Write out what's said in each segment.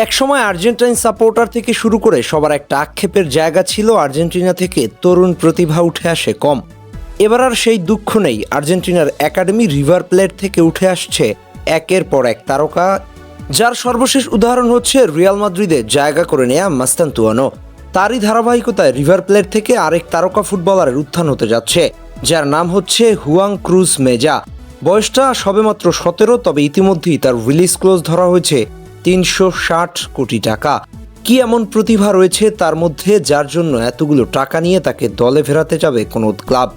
একসময় Argentine supporter থেকে শুরু করে সবার একটা আক্ষেপের জায়গা ছিল আর্জেন্টিনা থেকে তরুণ প্রতিভা উঠে আসে কম। এবার আর সেই দুঃখ নেই, আর্জেন্টিনার একাডেমি রিভার প্লেট থেকে উঠে আসছে একের পর এক তারকা, যার সর্বশেষ উদাহরণ হচ্ছে রিয়াল মাদ্রিদে জায়গা করে নেয়া মাস্তান্তুয়ানো তারই ধারাবাহিকতায় রিভার প্লেট থেকে আরেক তারকা ফুটবলারের উত্থান হতে যাচ্ছে, যার নাম হচ্ছে হুয়াং ক্রুজ মেজা। বয়সটা সবেমাত্র সতেরো, তবে ইতিমধ্যেই তার রিলিজ ক্লোজ ধরা হয়েছে তিনশো ষাট কোটি টাকা। কি এমন প্রতিভা রয়েছে তার মধ্যে যার জন্য এতগুলো টাকা নিয়ে তাকে দলে ফেরাতে যাবে কোনো ক্লাব?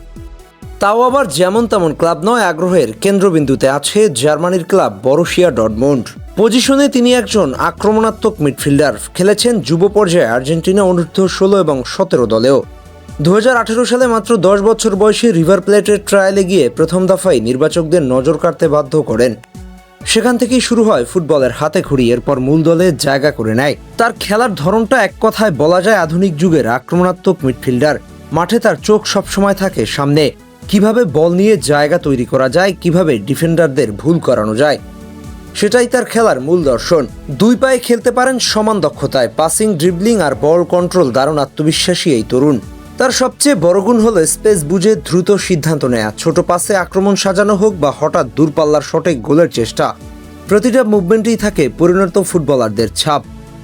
তাও আবার যেমন তেমন ক্লাব নয়, আগ্রহের কেন্দ্রবিন্দুতে আছে জার্মানির ক্লাব বরুশিয়া ডটমন্ড পজিশনে তিনি একজন আক্রমণাত্মক মিডফিল্ডার। খেলেছেন যুব পর্যায়ে আর্জেন্টিনা অনূর্ধ্ব ষোলো এবং সতেরো দলেও। দু হাজার আঠেরো সালে মাত্র দশ বছর বয়সে রিভার প্লেটের ট্রায়ালে গিয়ে প্রথম দফায় নির্বাচকদের নজর কাড়তে বাধ্য করেন। সেখান থেকেই শুরু হয় ফুটবলের হাতে খড়ি এরপর মূল দলে জায়গা করে নেয়। তার খেলার ধরনটা এক কথায় বলা যায় আধুনিক যুগের আক্রমণাত্মক মিডফিল্ডার। মাঠে তার চোখ সবসময় থাকে সামনে। কীভাবে বল নিয়ে জায়গা তৈরি করা যায়, কীভাবে ডিফেন্ডারদের ভুল করানো যায়, সেটাই তার খেলার মূল দর্শন। দুই পায়ে খেলতে পারেন সমান দক্ষতায়, পাসিং, ড্রিবলিং আর বল কন্ট্রোল দারুণ আত্মবিশ্বাসী এই তরুণ। তার সবচেয়ে বড় গুণ হলো স্পেস বুঝে দ্রুত সিদ্ধান্ত নেয়া। ছোট পাসে আক্রমণ সাজানো হোক বা হঠাৎ দূরপাল্লার শটে গোলের চেষ্টা। প্রতিটা মুভমেন্টেই থাকে পরিণত ফুটবলারদের ছাপ।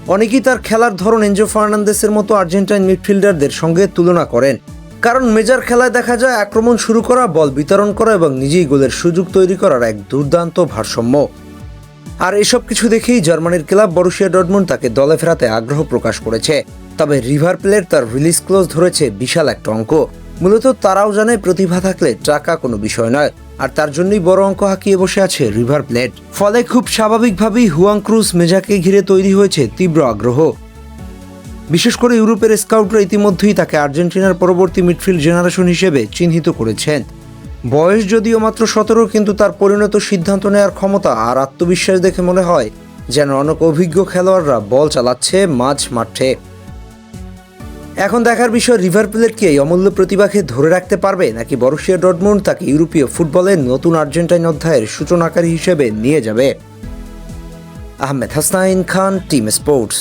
অনেকেই তার খেলার ধরন এনজো ফার্নান্দেসের মতো আর্জেন্টাইন মিডফিল্ডারদের সঙ্গে তুলনা করেন। কারণ মেজার খেলায় দেখা যায় আক্রমণ শুরু করা, বল বিতরণ করা এবং নিজেই গোলের সুযোগ তৈরি করার এক দুর্দান্ত ভারসাম্য। আর এসব কিছু দেখেই জার্মানির ক্লাব বরুশিয়া ডটমন্ড তাকে দলে ফেরাতে আগ্রহ প্রকাশ করেছে। তবে রিভার প্লেট তার রিলিজ ক্লোজ ধরেছে বিশাল একটা অঙ্ক। মূলত তারাও জানে প্রতিভা থাকলে টাকা কোনো বিষয় নয়, আর তার জন্যই বড় অঙ্ক হাঁকিয়ে বসে আছে রিভার প্লেট ফলে খুব স্বাভাবিকভাবেই হুয়াং ক্রুজ মেজাকে ঘিরে তৈরি হয়েছে তীব্র আগ্রহ। বিশেষ করে ইউরোপের স্কাউটরা ইতিমধ্যেই তাকে আর্জেন্টিনার পরবর্তী মিডফিল্ড জেনারেশন হিসেবে চিহ্নিত করেছেন। বয়স যদিও মাত্র সতেরো, কিন্তু তার পরিণত সিদ্ধান্ত নেওয়ার ক্ষমতা আর আত্মবিশ্বাস দেখে মনে হয় যেন অনেক অভিজ্ঞ খেলোয়াড়রা বল চালাচ্ছে মাঝ মাঠে। এখন দেখার বিষয়, রিভার প্লেট কি এই অমূল্য প্রতিভাকে ধরে রাখতে পারবে? নাকি বরুশিয়া ডটমুন্ড তাকে ইউরোপীয় ফুটবলের নতুন আর্জেন্টাইন অধ্যায়ের সূচনাকারী হিসেবে নিয়ে যাবে? Ahmed Hasnain Khan, team sports.